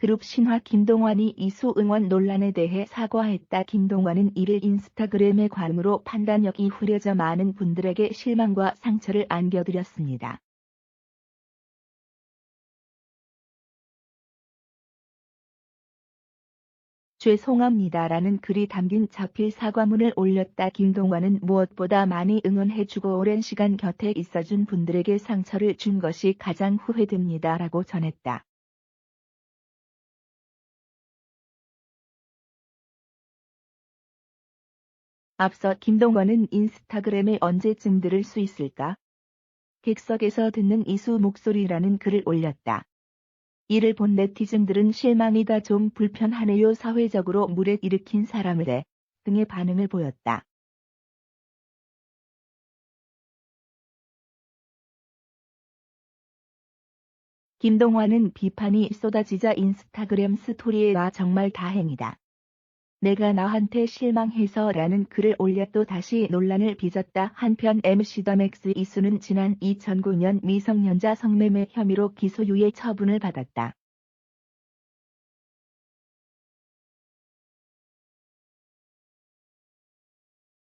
그룹 신화 김동완이 이수 응원 논란에 대해 사과했다. 김동완은 이를 인스타그램의 관으로 판단력이 흐려져 많은 분들에게 실망과 상처를 안겨드렸습니다. 죄송합니다라는 글이 담긴 자필 사과문을 올렸다. 김동완은 무엇보다 많이 응원해주고 오랜 시간 곁에 있어준 분들에게 상처를 준 것이 가장 후회됩니다라고 전했다. 앞서 김동완은 인스타그램에 언제쯤 들을 수 있을까? 객석에서 듣는 이수 목소리라는 글을 올렸다. 이를 본 네티즌들은 실망이다 좀 불편하네요 사회적으로 물에 일으킨 사람을 해 등의 반응을 보였다. 김동완은 비판이 쏟아지자 인스타그램 스토리에 나 정말 다행이다. 내가 나한테 실망해서 라는 글을 올려 또 다시 논란을 빚었다. 한편 MC 더 맥스 이수는 지난 2009년 미성년자 성매매 혐의로 기소유예 처분을 받았다.